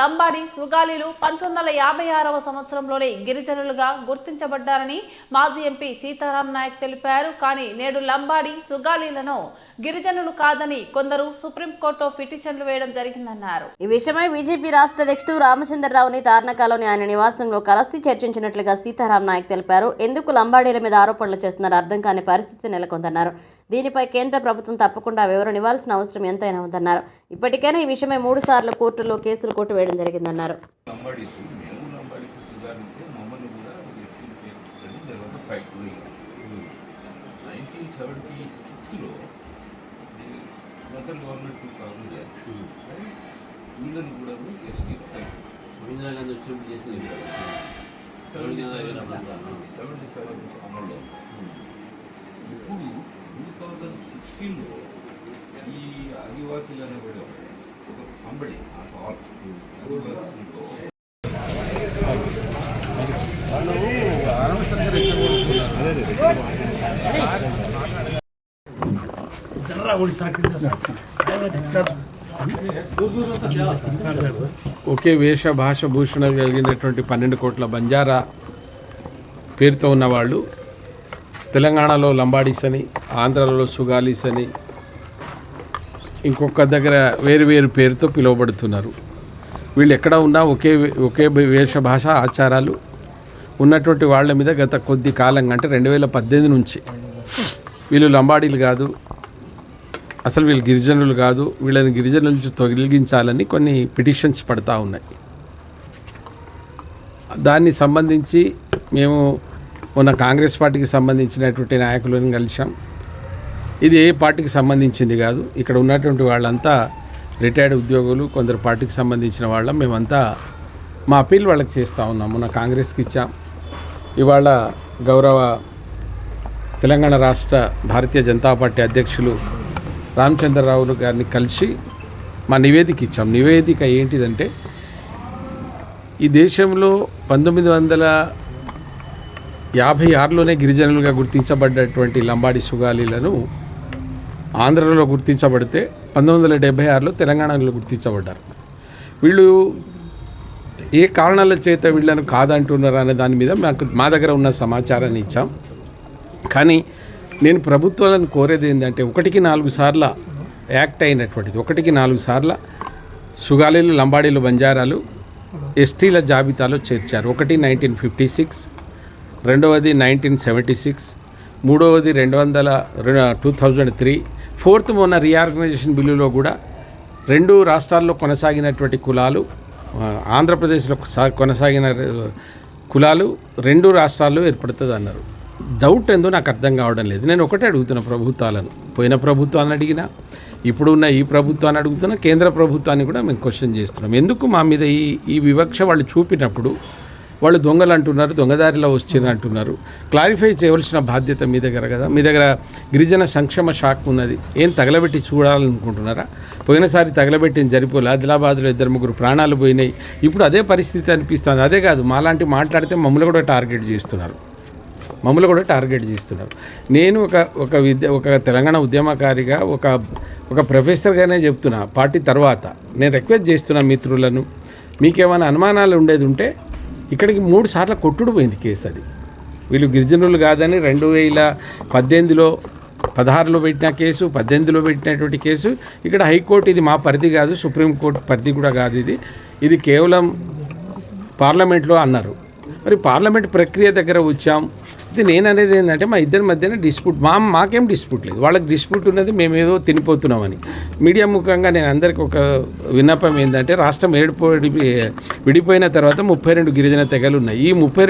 లంబాడి సుగాలీలు పంతొమ్మిది వందల యాభై ఆరవ సంవత్సరంలోనే గిరిజనులుగా గుర్తించబడ్డారని మాజీ ఎంపీ సీతారాం నాయక్ తెలిపారు. కానీ నేడు లంబాడి సుగాలీలను గిరిజనులు కాదని కొందరు సుప్రీంకోర్టులో పిటిషన్లు వేయడం జరిగిందన్నారు. ఈ విషయమై బీజేపీ రాష్ట్ర అధ్యక్షుడు రామచంద్రరావుని తార్నకాలోని ఆయన నివాసంలో కలిసి చర్చించినట్లుగా సీతారాం నాయక్ తెలిపారు. ఎందుకు లంబాడీల మీద ఆరోపణలు చేస్తున్నారు? అర్థం కాని పరిస్థితి నెలకొందన్నారు. దీనిపై కేంద్ర ప్రభుత్వం తప్పకుండా వివరణ ఇవ్వాల్సిన అవసరం ఎంతైనా ఉందన్నారు. ఇప్పటికైనా ఈ విషయమై మూడు సార్లు కోర్టులో కేసులు కొట్టు వేయడం జరిగిందన్నారు. నైన్టీన్ సెవెంటీ సిక్స్లో సెంట్రల్ గవర్నమెంట్ ప్రాబ్లం చేయాలి వీళ్ళని కూడా వచ్చినప్పుడు. సెవెంటీ సెవెన్ సెవెంటీ సెవెన్ అమల్లో. ఇప్పుడు టూ థౌజండ్ సిక్స్టీన్లో ఈ ఆదివాసీలు అనేవాడు ఒకే వేష భాష భూషణ కలిగినటువంటి పన్నెండు కోట్ల బంజారా పేరుతో ఉన్నవాళ్ళు. తెలంగాణలో లంబాడీస్ అని ఆంధ్రాలో సుగాలీస్ అని ఇంకొక దగ్గర వేరు వేరు పేరుతో పిలువబడుతున్నారు. వీళ్ళు ఎక్కడ ఉన్నా ఒకే ఒకే వేష భాష ఆచారాలు ఉన్నటువంటి వాళ్ళ మీద గత కొద్ది కాలంగా అంటే రెండు వేల పద్దెనిమిది నుంచి వీళ్ళు లంబాడీలు కాదు అసలు వీళ్ళు గిరిజనులు కాదు వీళ్ళని గిరిజనుల నుంచి తొలగించాలని కొన్ని పిటిషన్స్ పడతా ఉన్నాయి. దాన్ని సంబంధించి మేము మొన్న కాంగ్రెస్ పార్టీకి సంబంధించినటువంటి నాయకులను కలిసాం ఇది ఏ పార్టీకి సంబంధించింది కాదు. ఇక్కడ ఉన్నటువంటి వాళ్ళంతా రిటైర్డ్ ఉద్యోగులు కొందరు పార్టీకి సంబంధించిన వాళ్ళం. మేమంతా మా అప్పీల్ వాళ్ళకి చేస్తూ ఉన్నాం మొన్న కాంగ్రెస్కి ఇచ్చాం. ఇవాళ గౌరవ తెలంగాణ రాష్ట్ర భారతీయ జనతా పార్టీ అధ్యక్షులు రామచంద్రరావు గారిని కలిసి మా నివేదిక ఇచ్చాం. నివేదిక ఏంటిదంటే ఈ దేశంలో పంతొమ్మిది వందల యాభై ఆరులోనే గిరిజనులుగా గుర్తించబడ్డటువంటి లంబాడి సుగాలీలను ఆంధ్రలో గుర్తించబడితే పంతొమ్మిది వందల డెబ్బై ఆరులో తెలంగాణలో గుర్తించబడ్డారు. వీళ్ళు ఏ కారణాల చేత వీళ్ళను కాదంటున్నారు అనే దాని మీద మాకు మా దగ్గర ఉన్న సమాచారాన్ని ఇచ్చాం. కానీ నేను ప్రభుత్వాలను కోరేది ఏంటంటే ఒకటికి నాలుగు సార్ల యాక్ట్ అయినటువంటిది ఒకటికి నాలుగు సార్ల సుగాలీలు లంబాడీలు బంజారాలు ఎస్టీల జాబితాలో చేర్చారు. ఒకటి నైన్టీన్ ఫిఫ్టీ సిక్స్ రెండవది నైన్టీన్ సెవెంటీ సిక్స్ మూడవది రెండు వందల టూ థౌజండ్ త్రీ ఫోర్త్ మొన్న రీఆర్గనైజేషన్ బిల్లులో కూడా రెండు రాష్ట్రాల్లో కొనసాగినటువంటి కులాలు ఆంధ్రప్రదేశ్లో సా- కొనసాగిన కులాలు రెండు రాష్ట్రాల్లో ఏర్పడుతుంది అన్నారు డౌట్ ఏందో నాకు అర్థం కావడం లేదు. నేను ఒకటే అడుగుతున్నా ప్రభుత్వాలను. పోయిన ప్రభుత్వాన్ని అడిగినా ఇప్పుడున్న ఈ ప్రభుత్వాన్ని అడుగుతున్నా కేంద్ర ప్రభుత్వాన్ని కూడా మేము క్వశ్చన్ చేస్తున్నాం. ఎందుకు మా మీద ఈ ఈ వివక్ష వాళ్ళు చూపినప్పుడు వాళ్ళు దొంగలు అంటున్నారు దొంగదారిలో వచ్చింది అంటున్నారు. క్లారిఫై చేయవలసిన బాధ్యత మీ దగ్గర కదా? మీ దగ్గర గిరిజన సంక్షేమ శాఖ ఉన్నది. ఏం తగలబెట్టి చూడాలనుకుంటున్నారా? పోయినసారి తగలబెట్టిన జరిపోలే ఆదిలాబాద్లో ఇద్దరు ముగ్గురు ప్రాణాలు పోయినాయి. ఇప్పుడు అదే పరిస్థితి అనిపిస్తుంది. అదే కాదు మాలాంటి మాట్లాడితే మమ్మల్ని కూడా టార్గెట్ చేస్తున్నారు. మమ్మల్ని కూడా టార్గెట్ చేస్తున్నారు. నేను ఒక ఒక విద్య ఒక తెలంగాణ ఉద్యమకారిగా ఒక ఒక ప్రొఫెసర్గానే చెప్తున్నా. పార్టీ తర్వాత నేను రిక్వెస్ట్ చేస్తున్నా మిత్రులను. మీకేమైనా అనుమానాలు ఉండేది ఉంటే ఇక్కడికి మూడు సార్లు కొట్టుడు పోయింది కేసు అది. వీళ్ళు గిరిజనులు కాదని రెండు వేల పద్దెనిమిదిలో పదహారులో పెట్టిన కేసు పద్దెనిమిదిలో పెట్టినటువంటి కేసు. ఇక్కడ హైకోర్టు ఇది మా పరిధి కాదు సుప్రీంకోర్టు పరిధి కూడా కాదు ఇది. ఇది కేవలం పార్లమెంట్లో అన్నారు. మరి పార్లమెంట్ ప్రక్రియ దగ్గర వచ్చాం. అయితే నేను అనేది ఏంటంటే మా ఇద్దరి మధ్యన డిస్ప్యూట్ మా మాకేం డిస్ప్యూట్ లేదు. వాళ్ళకి డిస్ప్యూట్ ఉన్నది మేమేదో తినిపోతున్నామని. మీడియా ముఖంగా నేను అందరికీ ఒక విన్నపం ఏంటంటే రాష్ట్రం ఏడిపోయి విడిపోయిన తర్వాత ముప్పై రెండు గిరిజన తెగలు ఉన్నాయి. ఈ ముప్పై